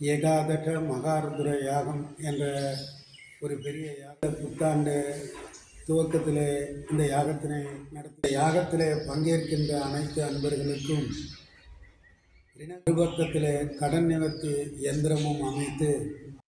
ஏகாதக மகாருத்ர யாகம் என்ற ஒரு பெரிய யாக புத்தாண்டு துவக்கத்தில் இந்த யாகத்தினை நடத்த யாகத்தில் பங்கேற்கின்ற அனைத்து அன்பர்களுக்கும் நிருபக்கத்தில் கடன் நிவர்த்தி எந்திரமும் அமைத்து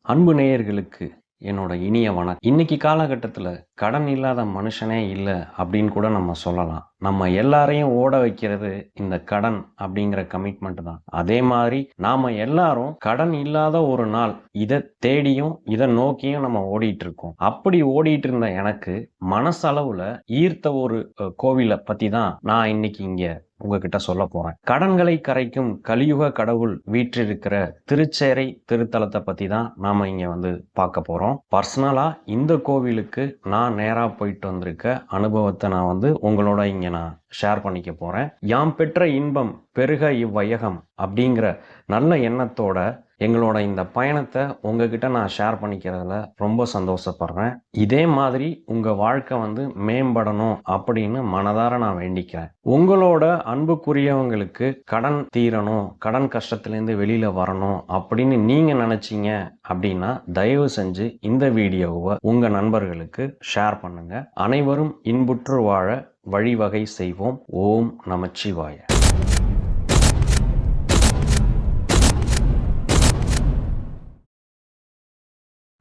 அன்பு நேயர்களுக்கு என்னோட இனிய வணக்கம். இன்னைக்கு காலகட்டத்தில் கடன் இல்லாத மனுஷனே இல்லை அப்படின்னு கூட நம்ம சொல்லலாம். நம்ம எல்லாரையும் ஓட வைக்கிறது இந்த கடன் அப்படிங்கிற கமிட்மெண்ட் தான். அதே மாதிரி நாம எல்லாரும் கடன் இல்லாத ஒரு நாள் இதை தேடியும் இதை நோக்கியும் நம்ம ஓடிட்டு இருக்கோம். அப்படி ஓடிட்டு இருந்த எனக்கு மனசளவுல ஈர்த்த ஒரு கோவிலை பத்தி தான் நான் இன்னைக்கு இங்க உங்ககிட்ட சொல்ல போறேன். கடன்களை கரைக்கும் கலியுக கடவுள் வீற்றிருக்கிற திருச்சேரை திருத்தலத்தை பத்தி தான் நாம இங்க வந்து பார்க்க போறோம். பர்சனலா இந்த கோவிலுக்கு நான் நேராக போயிட்டு வந்திருக்க அனுபவத்தை நான் வந்து உங்களோட இங்கே நான் ஷேர் பண்ணிக்க போகிறேன் யாம் பெற்ற இன்பம் பெருக இவ்வையகம் அப்படிங்கிற நல்ல எண்ணத்தோட எங்களோட இந்த பயணத்தை உங்ககிட்ட நான் ஷேர் பண்ணிக்கிறதுல ரொம்ப சந்தோஷப்படுறேன். இதே மாதிரி உங்க வாழ்க்கை வந்து மேம்படணும் அப்படின்னு மனதார நான் வேண்டிக்கிறேன். உங்களோட அன்புக்குரியவங்களுக்கு கடன் தீரணும் கடன் கஷ்டத்துலேருந்து வெளியில வரணும் அப்படின்னு நீங்க நினைச்சீங்க அப்படின்னா தயவு செஞ்சு இந்த வீடியோவை உங்க நண்பர்களுக்கு ஷேர் பண்ணுங்க. அனைவரும் இன்புற்று வாழ வழிவகை செய்வோம். ஓம் நமச்சிவாய.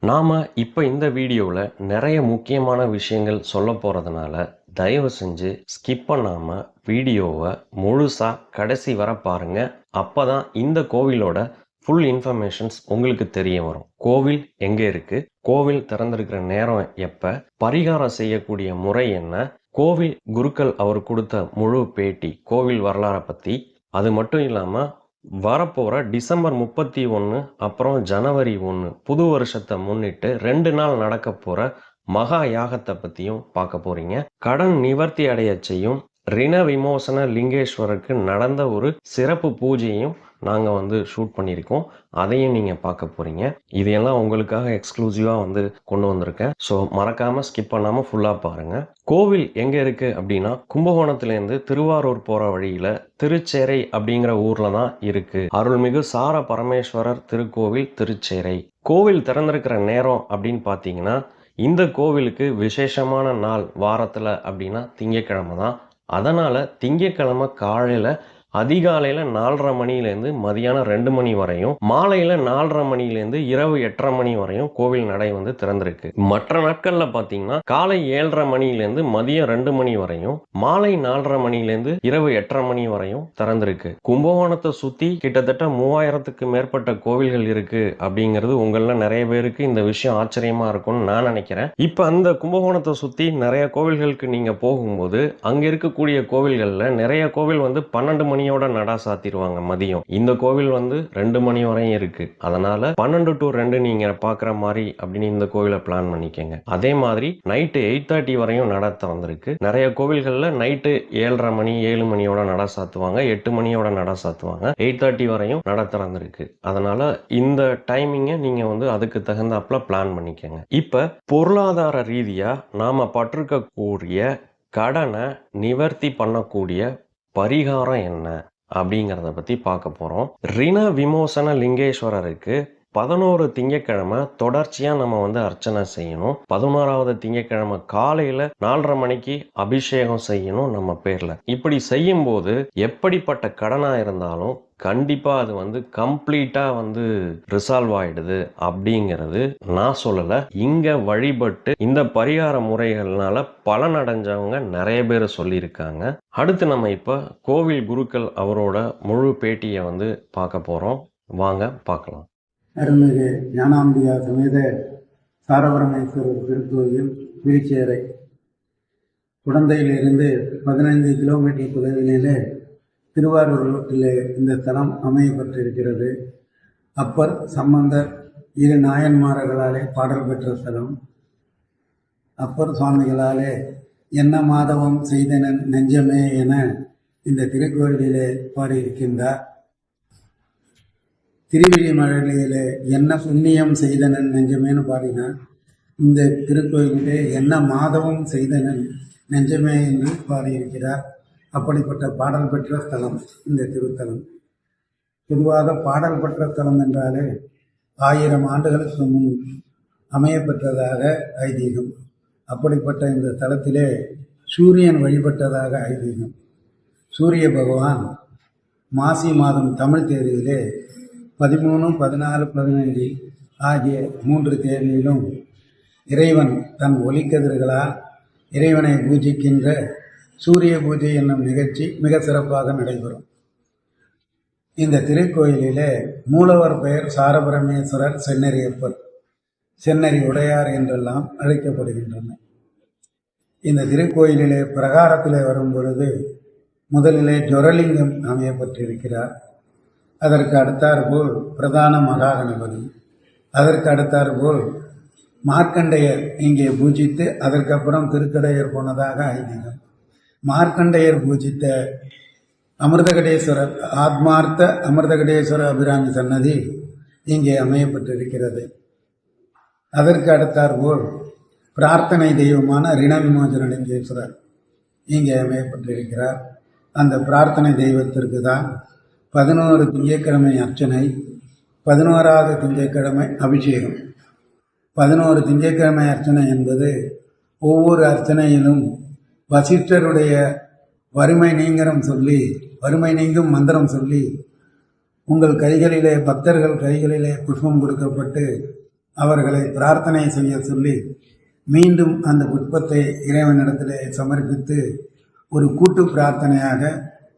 நாம் இப்போ இந்த வீடியோவில் நிறைய முக்கியமான விஷயங்கள் சொல்ல போகிறதுனால தயவு செஞ்சு ஸ்கிப் பண்ணாமல் வீடியோவை முழுசாக கடைசி வர பாருங்க. அப்பதான் இந்த கோவிலோட ஃபுல் இன்ஃபர்மேஷன்ஸ் உங்களுக்கு தெரிய வரும். கோவில் எங்கே இருக்குது கோவில் திறந்திருக்கிற நேரம் எப்போ? பரிகாரம் செய்யக்கூடிய முறை என்ன? கோவில் குருக்கள் அவர் கொடுத்த முழு பேட்டி கோவில் வரலாறை பற்றி அது மட்டும் இல்லாமல் வரப்போற டிசம்பர் முப்பத்தி ஒன்று அப்புறம் ஜனவரி ஒன்று புது வருஷத்தை முன்னிட்டு ரெண்டு நாள் நடக்க போற மகா யாகத்தை பத்தியும் பார்க்க போறீங்க. கடன் நிவர்த்தி அடைய செய்யும் ரிண விமோசன லிங்கேஸ்வரருக்கு நடந்த ஒரு சிறப்பு பூஜையும் நாங்கள் வந்து ஷூட் பண்ணியிருக்கோம். அதையும் நீங்கள் பார்க்க போறீங்க. இதையெல்லாம் உங்களுக்காக எக்ஸ்க்ளூசிவாக வந்து கொண்டு வந்திருக்கேன். ஸோ மறக்காம ஸ்கிப் பண்ணாமல் ஃபுல்லாக பாருங்க. கோவில் எங்கே இருக்கு அப்படின்னா கும்பகோணத்துலேருந்து திருவாரூர் போகிற வழியில் திருச்சேரை அப்படிங்கிற ஊரில் தான் இருக்குது அருள்மிகு சார பரமேஸ்வரர் திருக்கோவில் திருச்சேரை. கோவில் திறந்திருக்கிற நேரம் அப்படின்னு பார்த்தீங்கன்னா இந்த கோவிலுக்கு விசேஷமான நாள் வாரத்தில் அப்படின்னா திங்கக்கிழமை தான். அதனால் திங்கக்கிழமை காலையில் அதிகாலையில் நாலரை மணிலேருந்து மதியானம் ரெண்டு மணி வரையும் மாலையில் நாலரை மணிலேருந்து இரவு எட்டரை மணி வரையும் கோவில் நடை வந்து திறந்திருக்கு. மற்ற நாட்களில் பார்த்தீங்கன்னா காலை ஏழரை மணிலேருந்து மதியம் ரெண்டு மணி வரையும் மாலை நாலரை மணிலேருந்து இரவு எட்டரை மணி வரையும் திறந்திருக்கு. கும்பகோணத்தை சுற்றி கிட்டத்தட்ட மூவாயிரத்துக்கு மேற்பட்ட கோவில்கள் இருக்கு அப்படிங்கிறது உங்களில் நிறைய பேருக்கு இந்த விஷயம் ஆச்சரியமா இருக்கும்னு நான் நினைக்கிறேன். இப்போ அந்த கும்பகோணத்தை சுற்றி நிறைய கோவில்களுக்கு நீங்கள் போகும்போது அங்கே இருக்கக்கூடிய கோவில்களில் நிறைய கோவில் வந்து பன்னெண்டு மணி மணியோட நடா சாத்திடுவாங்க மதியம். இந்த கோவில் வந்து ரெண்டு மணி வரையும் இருக்கு. அதனால பன்னெண்டு டு ரெண்டு நீங்க பார்க்குற மாதிரி அப்படின்னு இந்த கோவிலை பிளான் பண்ணிக்கங்க. அதே மாதிரி நைட்டு எயிட் தேர்ட்டி வரையும் நட திறந்திருக்கு. நிறைய கோவில்களில் நைட்டு ஏழரை மணி ஏழு மணியோட நட சாத்துவாங்க. எட்டு மணியோட நட சாத்துவாங்க. எயிட் தேர்ட்டி வரையும் நட திறந்திருக்கு. அதனால இந்த டைமிங்கை நீங்க வந்து அதுக்கு தகுந்தாப்புல பிளான் பண்ணிக்கங்க. இப்ப பொருளாதார ரீதியா நாம பட்டிருக்கக்கூடிய கடனை நிவர்த்தி பண்ணக்கூடிய பரிகாரம் என்ன அப்படிங்கிறத பற்றி பார்க்க போகிறோம் ரிண விமோசன லிங்கேஸ்வரருக்கு பதினோரு திங்கக்கிழமை தொடர்ச்சியா நம்ம வந்து அர்ச்சனை செய்யணும். பதினோராவது திங்கக்கிழமை காலையில நாலரை மணிக்கு அபிஷேகம் செய்யணும் நம்ம பேர்ல. இப்படி செய்யும்போது எப்படிப்பட்ட கடனா இருந்தாலும் கண்டிப்பா அது வந்து கம்ப்ளீட்டா வந்து ரிசால்வ் ஆயிடுது அப்படிங்கிறது நான் சொல்லல. இங்க வழிபட்டு இந்த பரிகார முறைகள்னால பலனடைஞ்சவங்க நிறைய பேர் சொல்லியிருக்காங்க. அடுத்து நம்ம இப்ப கோவில் குருக்கள் அவரோட முழு பேட்டியை வந்து பார்க்க போறோம். வாங்க பார்க்கலாம். அருள்மிகு ஞானாம்பிகா சமேத சாரபரமேஸ்வரர் திருக்கோயில் வீழ்ச்சியறை. குடந்தையிலிருந்து பதினைந்து கிலோமீட்டர் தொலைவிலே திருவாரூர் ரோட்டிலே இந்த தலம் அமையப்பட்டிருக்கிறது அப்பர் சம்பந்தர் இரு நாயன்மார்களாலே பாடல் பெற்ற ஸ்தலம். அப்பர் சுவாமிகளாலே என்ன மாதவம் செய்தனன் நெஞ்சமே என இந்த திருக்கோயிலிலே பாடியிருக்கின்றார். திருவிழிமழையிலே என்ன புண்ணியம் செய்தனன் நெஞ்சமேன்னு பாடினா இந்த திருக்கோயிலே என்ன மாதவம் செய்தனன் நெஞ்சமே என்று பாடியிருக்கிறார். அப்படிப்பட்ட பாடல் பெற்ற ஸ்தலம் இந்த திருத்தலம். பொதுவாக பாடல் பெற்ற ஸ்தலம் என்றாலே ஆயிரம் ஆண்டுகளுக்கு முன் அமையப்பெற்றதாக ஐதீகம். அப்படிப்பட்ட இந்த தலத்திலே சூரியன் வழிபட்டதாக ஐதீகம். சூரிய பகவான் மாசி மாதம் தமிழ் தேதியிலே பதிமூணு பதினாறு பதினைந்து ஆகிய மூன்று தேதியிலும் இறைவன் தன் ஒலிக்கதிர்களால் இறைவனை பூஜிக்கின்ற சூரிய பூஜை என்னும் நிகழ்ச்சி மிக சிறப்பாக நடைபெறும். இந்த திருக்கோயிலிலே மூலவர் பெயர் சாரபரமேஸ்வரர் சென்னரியப்பர் சென்னரி உடையார் என்றெல்லாம் அழைக்கப்படுகின்றன இந்த திருக்கோயிலிலே பிரகாரத்திலே வரும் பொழுது முதலிலே ஜொரலிங்கம் அமையப்பட்டிருக்கிறார். அதற்கு அடுத்தாற்போல் பிரதான மகாகணபதி. அதற்கு அடுத்தாற்போல் மார்க்கண்டையர் இங்கே பூஜித்து அதற்கப்புறம் திருக்கடையர் போனதாக ஐதீகம். மார்க்கண்டையர் பூஜித்த அமிர்தகடேஸ்வரர் ஆத்மார்த்த அமிர்தகடேஸ்வர அபிராமி சன்னதி இங்கே அமையப்பட்டிருக்கிறது. அதற்கு அடுத்தாற்போல் பிரார்த்தனை தெய்வமான ரிண விமோசனலிங்கேஸ்வரர் இங்கே அமையப்பட்டிருக்கிறார். அந்த பிரார்த்தனை தெய்வத்திற்கு தான் பதினோரு திங்கட்கிழமை அர்ச்சனை பதினோராவது திங்கட்கிழமை அபிஷேகம். பதினோரு திங்கட்கிழமை அர்ச்சனை என்பது ஒவ்வொரு அர்ச்சனையிலும் வசிஷ்டருடைய வறுமை நீங்கரம் சொல்லி வறுமை நீங்கும் மந்திரம் சொல்லி உங்கள் கைகளிலே பக்தர்கள் கைகளிலே புஷ்பம் கொடுக்கப்பட்டு அவர்களை பிரார்த்தனை செய்ய சொல்லி மீண்டும் அந்த புஷ்பத்தை இறைவனிடத்திலே சமர்ப்பித்து ஒரு கூட்டு பிரார்த்தனையாக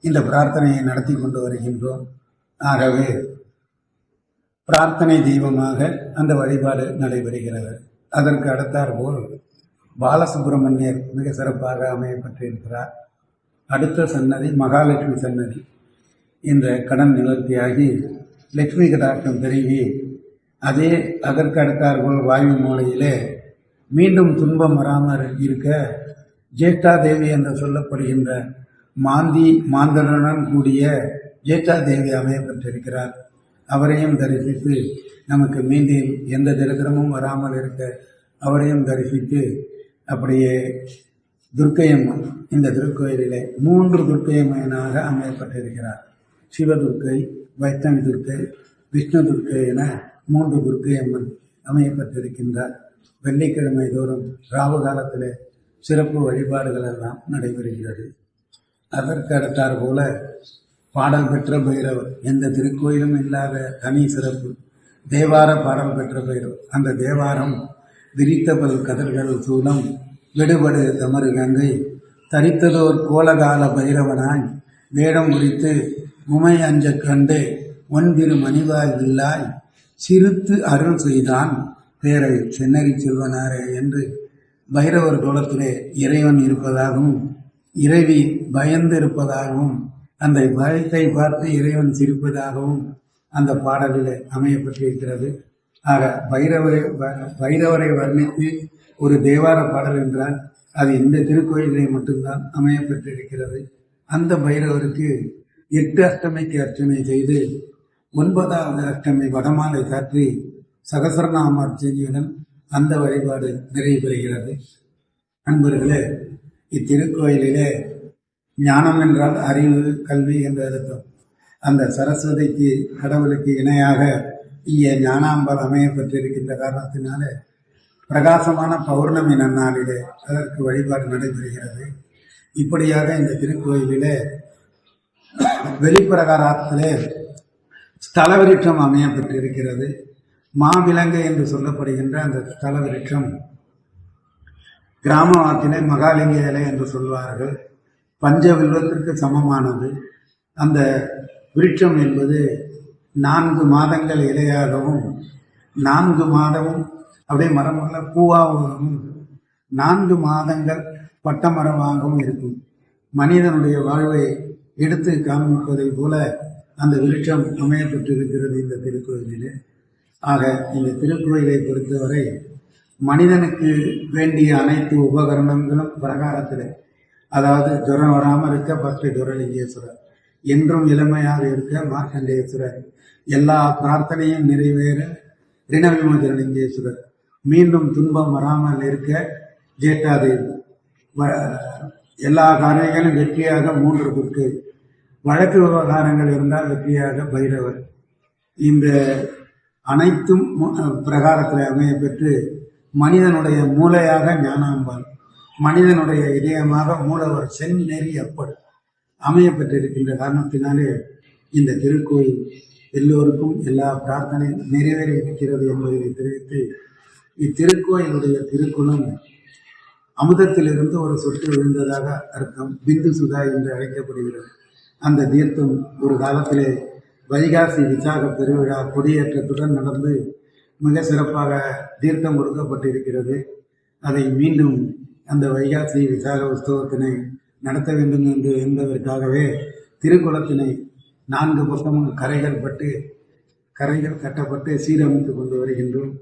இந்த பிரார்த்தனையை நடத்தி கொண்டு வருகின்றோம். ஆகவே பிரார்த்தனை தெய்வமாக அந்த வழிபாடு நடைபெறுகிறது. அதற்கு அடுத்தாற்போல் பாலசுப்பிரமணியர் மிக சிறப்பாக அமையப்பட்டிருக்கிறார். அடுத்த சன்னதி மகாலட்சுமி சன்னதி. இந்த கடன் நிவர்த்தியாகி லட்சுமி கடாட்டம் பெருகி அதே அதற்கு அடுத்தாற்போல் வாயு மூலையிலே மீண்டும் துன்பம் வராமல் இருக்க ஜேஷ்டா தேவி என்று சொல்லப்படுகின்ற மாந்தி மாந்தனுடன் கூடிய ஜேஷ்டா தேவி அமையப்பட்டிருக்கிறார் அவரையும் தரிசித்து நமக்கு மீண்டும் எந்த தரித்திரமும் வராமல் இருக்க அவரையும் தரிசித்து அப்படியே துர்க்கையம்மன் இந்த திருக்கோயிலிலே மூன்று துர்க்கையம்மனாக அமையப்பட்டிருக்கிறார். சிவதுர்க்கை வைஷ்ணவி துர்க்கை விஷ்ணு துர்க்கை என மூன்று துர்க்கையம்மன் அமையப்பட்டிருக்கின்றார். வெள்ளிக்கிழமை தோறும் ராவு காலத்தில் சிறப்பு வழிபாடுகள் எல்லாம் நடைபெறுகிறது. அதற்கு அடுத்தாற் போல பாடல் பெற்ற பைரவர் எந்த திருக்கோயிலும் இல்லாத தனி சிறப்பு தேவார பாடல் பெற்ற பைரவர். அந்த தேவாரம் விரித்த பல் கதர்கள் சூலம் விடுபடு தமறு கங்கை தரித்ததோர் கோலகால பைரவனாய் வேடம் உரித்து உமை அஞ்ச கண்டு ஒன்பிரு மணிவாய் இல்லாய் சிறுத்து அருள் செய்தான் பேரை சென்னறி செல்வனாரே என்று பைரவர் குலத்திலே இறைவன் இருப்பதாகவும் இறைவி பயந்து இருப்பதாகவும் அந்த பயத்தை பார்த்து இறைவன் சிரிப்பதாகவும் அந்த பாடலில் அமையப்பட்டிருக்கிறது. ஆக பைரவரை வ- பைரவரை வர்ணித்து ஒரு தேவார பாடல் என்றால் அது இந்த திருக்கோயிலே மட்டும்தான் அமையப்பட்டிருக்கிறது. அந்த பைரவருக்கு எட்டு அஷ்டமிக்கு அர்ச்சனை செய்து ஒன்பதாவது அஷ்டமி வடமாலை சாற்றி சகசரநாம அர்ச்சனையுடன் அந்த வழிபாடு நிறைவு பெறுகிறது. அன்பர்களே இத்திருக்கோயிலிலே ஞானம் என்றால் அறிவு கல்வி என்று அர்த்தம். அந்த சரஸ்வதிக்கு கடவுளுக்கு இணையாக இங்கே ஞானாம்பல் அமையப்பட்டிருக்கின்ற காரணத்தினாலே பிரகாசமான பௌர்ணமி நன்னாளிலே அதற்கு வழிபாடு நடைபெறுகிறது. இப்படியாக இந்த திருக்கோயிலிலே வெளிப்பிரகாரத்திலே ஸ்தல விருட்சம் அமையப்பட்டிருக்கிறது மாவிலங்கு என்று சொல்லப்படுகின்ற அந்த ஸ்தல விருட்சம் கிராமவாக்கிலே மகாலிங்க இலை என்று சொல்வார்கள். பஞ்ச வில்வத்திற்கு சமமானது. அந்த விருட்சம் என்பது நான்கு மாதங்கள் இலையாகவும் நான்கு மாதமும் அப்படியே மரமுள்ள பூவாகவும் நான்கு மாதங்கள் பட்ட மரமாகவும் இருக்கும். மனிதனுடைய வாழ்வை எடுத்து காண்பிப்பதை போல அந்த விருட்சம் அமையப்பட்டிருக்கிறது இந்த திருக்கோயிலிலே. ஆக இந்த திருக்கோயிலை பொறுத்தவரை மனிதனுக்கு வேண்டிய அனைத்து உபகரணங்களும் பிரகாரத்தில். அதாவது ஜுரம் வராமல் இருக்க பக்தி ஜுரலிங்கேஸ்வரர். என்றும் இளமையாக இருக்க மார்க்கண்டேஸ்வரர். எல்லா பிரார்த்தனையும் நிறைவேற ரிணவிமோதலிங்கேஸ்வரர் மீண்டும் துன்பம் வராமல் இருக்க ஜேட்டாதேவி. வ- எல்லா காரியங்களும் வெற்றியாக மூன்று குருக்கு. வழக்கு விவகாரங்கள் இருந்தால் வெற்றியாக பைரவர். இந்த அனைத்தும் பிரகாரத்தில் அமைய பெற்று மனிதனுடைய மூளையாக ஞானாம்பாள். மனிதனுடைய இதயமாக மூலவர் செந்நெறி அப்பர். அமைய பெற்றிருக்கின்ற காரணத்தினாலே இந்த திருக்கோயில் எல்லோருக்கும் எல்லா பிரார்த்தனை நிறைவேறி இருக்கிறது என்பதை தெரிவித்து இத்திருக்கோயிலுடைய திருக்குளம் அமுதத்திலிருந்து ஒரு சொட்டு விழுந்ததாக அர்த்தம் பிந்து சுதா என்று அழைக்கப்படுகிறது. அந்த தீர்த்தம் ஒரு காலத்திலே வைகாசி விசாக பெருவிழா கொடியேற்றத்துடன் நடந்து மிக சிறப்பாக தீர்த்தம் கொடுக்கப்பட்டிருக்கிறது. அதை மீண்டும் அந்த வைகாசி விசாக உற்சவத்தினை நடத்த வேண்டும் என்று என்பதற்காகவே திருக்குளத்தினை நான்கு பக்கமும் கரைகள் பட்டு கரைகள் கட்டப்பட்டு சீரமைத்து கொண்டு வருகின்றோம்.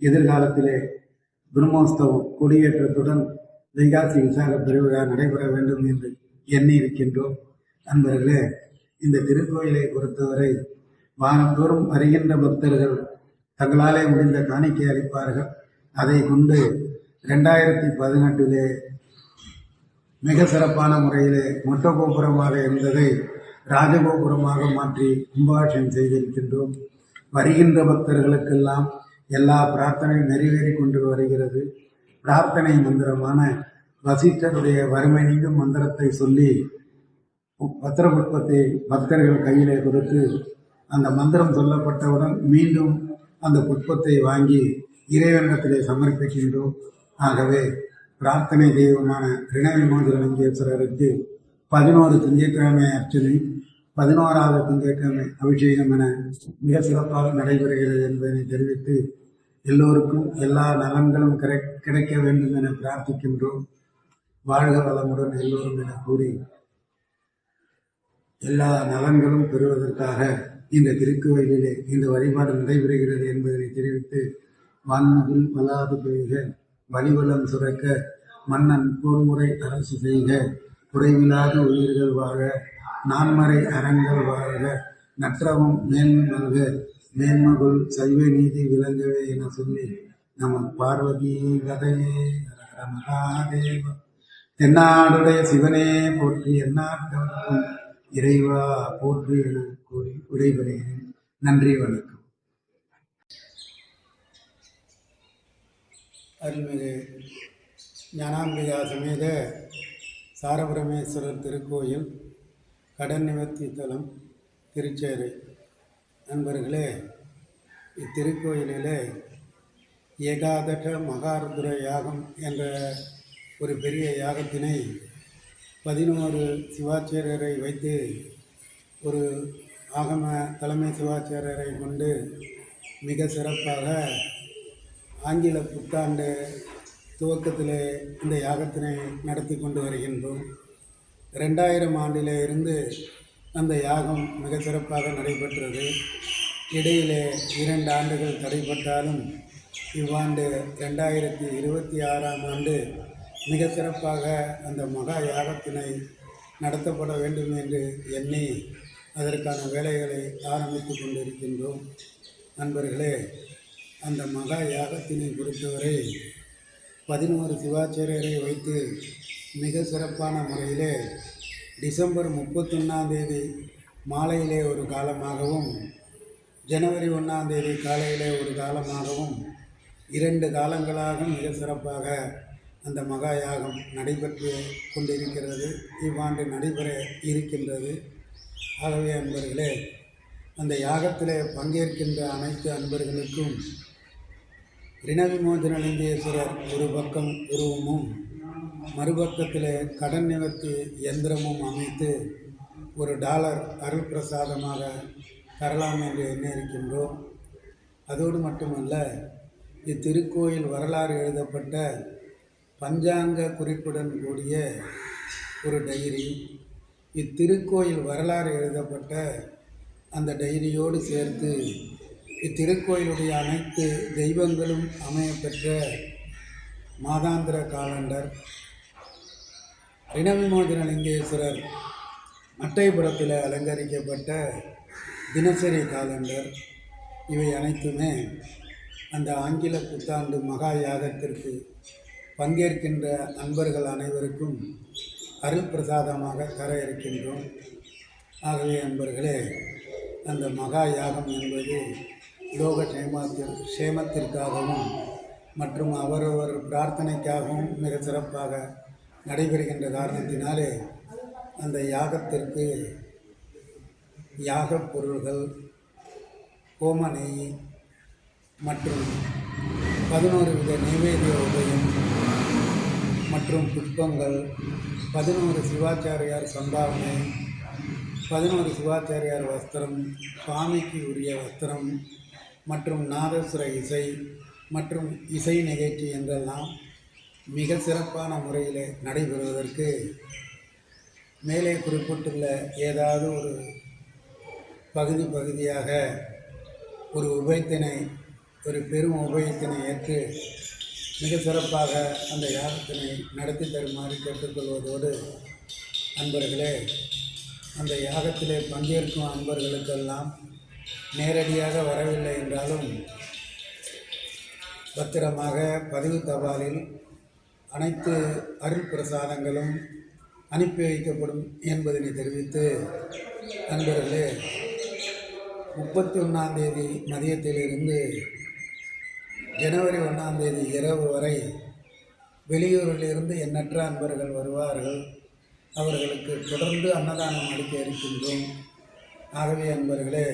எதிர்காலத்திலே பிரம்மோற்சவம் கொடியேற்றத்துடன் வைகாசி விசாக பெருவிழா நடைபெற வேண்டும் என்று எண்ணி இருக்கின்றோம். நண்பர்களே இந்த திருக்கோயிலை பொறுத்தவரை வாரந்தோறும் வருகின்ற பக்தர்கள் தங்களாலே முடிந்த காணிக்கை அளிப்பார்கள். அதை கொண்டு ரெண்டாயிரத்தி பதினெட்டிலே மிக சிறப்பான முறையிலே மொட்ட கோபுரமாக இருந்ததை ராஜகோபுரமாக மாற்றி கும்பாபிஷேகம் செய்திருக்கின்றோம். வருகின்ற பக்தர்களுக்கெல்லாம் எல்லா பிரார்த்தனையும் நிறைவேறி கொண்டு வருகிறது. பிரார்த்தனை மந்திரமான வசிஷ்டருடைய வறுமை நீங்கும் மந்திரத்தை சொல்லி பத்திரபுட்பத்தை பக்தர்கள் கையிலே கொடுத்து அந்த மந்திரம் சொல்லப்பட்டவுடன் மீண்டும் அந்த புஷ்பத்தை வாங்கி இறைவனிடத்திலே சமர்ப்பிக்கின்றோம். ஆகவே பிரார்த்தனை தெய்வமான ரிணவிமோதிரலிங்கேஸ்வரருக்கு பதினோரு திங்கட்கிழமை அர்ச்சனை பதினோராவது திங்கட்கிழமை அபிஷேகம் என மிக சிறப்பாக நடைபெறுகிறது என்பதனை தெரிவித்து எல்லோருக்கும் எல்லா நலன்களும் கிடை கிடைக்க வேண்டும் என பிரார்த்திக்கின்றோம். வாழ்க வளமுடன் எல்லோரும் என கூறி எல்லா நலன்களும் பெறுவதற்காக இந்த திருக்கோயிலிலே இந்த வழிபாடு நடைபெறுகிறது என்பதனை தெரிவித்து வான்மகில் மலாது பெய்க வழிவளம் சுரக்க மன்னன் போர்முறை அரசு செய்க குறைவில்லாத உயிர்கள் வாழ நான்மறை அறங்கள் வாழ்க நற்றவம் மேன்மல்க மேன்மகுள் சைவ நீதி விளங்கவே என சொல்லி நம பார்வதி கதையே. மகாதேவ தென்னாடுடைய சிவனே போற்றி எந்நாட்டவர்க்கும் இறைவா போன்று என கூறி விடைபெறுகிறேன் நன்றி வணக்கம். அருள்மிகு ஞானாம்பிகா சமேத சாரபிரமேஸ்வரர் திருக்கோயில் கடன் நிவர்த்தி தலம் திருச்சேரி. நண்பர்களே இத்திருக்கோயிலே ஏகாதக மகாருத்ர யாகம் என்ற ஒரு பெரிய யாகத்தினை பதினோரு சிவாச்சாரியரை வைத்து ஒரு ஆகம தலைமை சிவாச்சாரியரை கொண்டு மிக சிறப்பாக ஆங்கில புத்தாண்டு துவக்கத்தில் இந்த யாகத்தினை நடத்தி கொண்டு வருகின்றோம். ரெண்டாயிரம் ஆண்டிலே இருந்து அந்த யாகம் மிக சிறப்பாக நடைபெற்றது. இடையிலே இரண்டு ஆண்டுகள் தடைப்பட்டாலும் இவ்வாண்டு ரெண்டாயிரத்தி இருபத்தி ஆறாம் ஆண்டு மிக சிறப்பாக அந்த மகா யாகத்தினை நடத்தப்பட வேண்டும் என்று எண்ணி அதற்கான வேலைகளை ஆரம்பித்து கொண்டிருக்கின்றோம். நண்பர்களே அந்த மகா யாகத்தினை பொறுத்தவரை பதினோரு சிவாச்சாரியரை வைத்து மிக சிறப்பான முறையிலே டிசம்பர் முப்பத்தொன்னாந்தேதி மாலையிலே ஒரு காலமாகவும் ஜனவரி ஒன்றாந்தேதி காலையிலே ஒரு காலமாகவும் இரண்டு காலங்களாக மிக சிறப்பாக அந்த மகா யாகம் நடைபெற்று கொண்டிருக்கிறது. இவ்வாண்டு நடைபெற இருக்கின்றது. ஆகவே அன்பர்களே அந்த யாகத்தில் பங்கேற்கின்ற அனைத்து அன்பர்களுக்கும் ரிணவிமோசனலிங்கேஸ்வரர் ஒரு பக்கம் உருவமும் மறுபக்கத்தில் கடன் நிவர்த்தி எந்திரமும் அமைத்து ஒரு டாலர் அருள் பிரசாதமாக தரலாம் என்று எண்ணிருக்கின்றோம் அதோடு மட்டுமல்ல இத்திருக்கோயில் வரலாறு எழுதப்பட்ட பஞ்சாங்க குறிப்புடன் கூடிய ஒரு டைரி. இத்திருக்கோயில் வரலாறு எழுதப்பட்ட அந்த டைரியோடு சேர்த்து இத்திருக்கோயிலுடைய அனைத்து தெய்வங்களும் அமையப்பெற்ற மாதாந்திர காலண்டர். ரிணவிமோசனலிங்கேஸ்வரர் அட்டைப்புறத்தில் அலங்கரிக்கப்பட்ட தினசரி காலண்டர். இவை அனைத்துமே அந்த ஆங்கில புத்தாண்டு மகா யாகத்திற்கு பங்கேற்கின்ற அன்பர்கள் அனைவருக்கும் அருள் பிரசாதமாக தர இருக்கின்றோம் ஆகவே அன்பர்களே அந்த மகா யாகம் என்பது லோக சேமத்தில் சேமத்திற்காகவும் மற்றும் அவரவர் பிரார்த்தனைக்காகவும் மிக சிறப்பாக நடைபெறுகின்ற காரணத்தினாலே அந்த யாகத்திற்கு யாகப் பொருள்கள் ஹோம நெய் மற்றும் பதினோரு வித நைவேத்திய உபயம் மற்றும் புஷ்பங்கள் பதினோரு சிவாச்சாரியார் சம்பாவனை பதினோரு சிவாச்சாரியார் வஸ்திரம் சுவாமிக்கு உரிய வஸ்திரம் மற்றும் நாதஸ்வர இசை மற்றும் இசை நிகழ்ச்சி என்றெல்லாம் மிக சிறப்பான முறையில் நடைபெறுவதற்கு மேலே குறிப்பிட்டுள்ள ஏதாவது ஒரு பகுதி பகுதியாக ஒரு உபயத்தினை ஒரு பெரும் உபயத்தினை ஏற்று மிக சிறப்பாக அந்த யாகத்தினை நடத்தி தருமாறு கேட்டுக்கொள்வதோடு அன்பர்களே அந்த யாகத்திலே பங்கேற்கும் அன்பர்களுக்கெல்லாம் நேரடியாக வரவில்லை என்றாலும் பத்திரமாக பதிவு தபாலில் அனைத்து அருள் பிரசாதங்களும் அனுப்பி வைக்கப்படும் என்பதனை தெரிவித்து நண்பர்களே முப்பத்தி ஒன்றாம் தேதி மதியத்திலிருந்து ஜனவரி ஒன்றாம் தேதி இரவு வரை வெளியூரிலிருந்து எண்ணற்ற அன்பர்கள் வருவார்கள். அவர்களுக்கு தொடர்ந்து அன்னதானம் அளிக்க இருக்கின்றோம். ஆகவே அன்பர்களே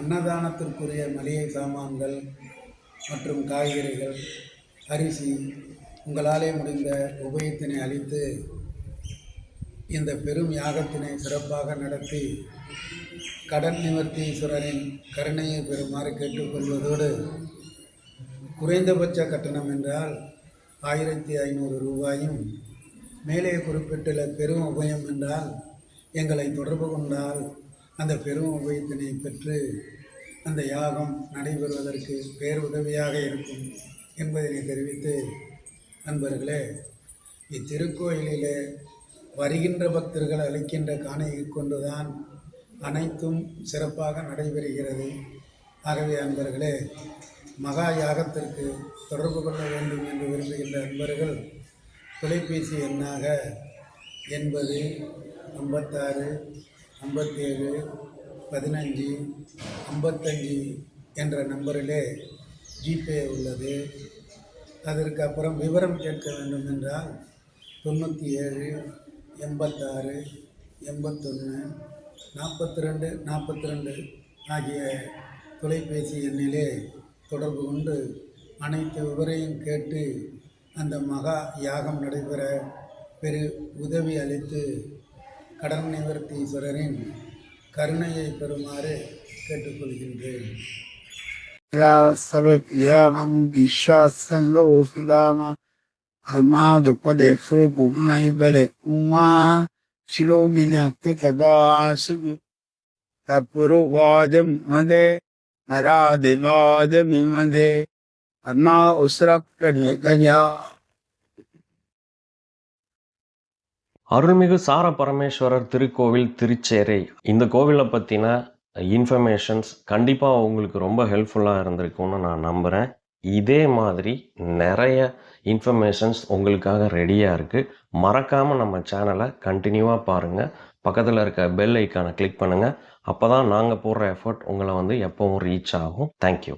அன்னதானத்திற்குரிய மளிகை சாமான்கள் மற்றும் காய்கறிகள் அரிசி உங்களாலே முடிந்த உபயத்தினை அளித்து இந்த பெரும் யாகத்தினை சிறப்பாக நடத்தி கடன் நிவர்த்தீஸ்வரரின் கருணையை பெறுமாறு கேட்டுக்கொள்வதோடு குறைந்தபட்ச கட்டணம் என்றால் ஆயிரத்தி ஐநூறு ரூபாயும் மேலே குறிப்பிட்டுள்ள பெரும் உபயம் என்றால் எங்களை தொடர்பு கொண்டால் அந்த பெரும் உபயத்தினை பெற்று அந்த யாகம் நடைபெறுவதற்கு பேருதவியாக இருக்கும் என்பதனை தெரிவித்து நண்பர்களே இத்திருக்கோயிலிலே வருகின்ற பக்தர்கள் அளிக்கின்ற காணியை கொண்டுதான் அனைத்தும் சிறப்பாக நடைபெறுகிறது. ஆகவே அன்பர்களே மகா யாகத்திற்கு தொடர்பு கொள்ள வேண்டும் என்று விரும்புகின்ற அன்பர்கள் தொலைபேசி எண்ணாக எண்பது ஐம்பத்தாறு ஐம்பத்தேழு பதினஞ்சு ஐம்பத்தஞ்சு என்ற நம்பரிலே ஜிபே உள்ளது. அதற்கு அப்புறம் விவரம் கேட்க வேண்டும் என்றால் தொண்ணூற்றி ஏழு எண்பத்தாறு எண்பத்தொன்று நாற்பத்தி ரெண்டு நாற்பத்தி ரெண்டு ஆகிய தொலைபேசி எண்ணிலே தொடர்பு கொண்டு அனைத்து விவரையும் கேட்டு அந்த மகா யாகம் நடைபெற பெரு உதவி அளித்து கடன் நிவர்த்தீஸ்வரரின் கருணையை பெறுமாறு கேட்டுக்கொள்கின்றேன் या सर्व या हम विश्वास संलो सुदामा हमा दुख देखो vadam made anna usrak அருள்மிகு சார பரமேஸ்வரர் திருக்கோவில் திருச்சேரை. இந்த கோவிலை பற்றின இன்ஃபர்மேஷன்ஸ் கண்டிப்பாக உங்களுக்கு ரொம்ப ஹெல்ப்ஃபுல்லாக இருந்திருக்கும்னு நான் நம்புகிறேன் இதே மாதிரி நிறைய இன்ஃபர்மேஷன்ஸ் உங்களுக்காக ரெடியாக இருக்குது மறக்காமல் நம்ம சேனலை கண்டினியூவாக பாருங்கள் பக்கத்தில் இருக்க பெல் ஐக்கானை கிளிக் பண்ணுங்கள் அப்போ தான் நாங்கள் போடுற எஃபர்ட் உங்களை வந்து எப்போவும் ரீச் ஆகும். தேங்க்யூ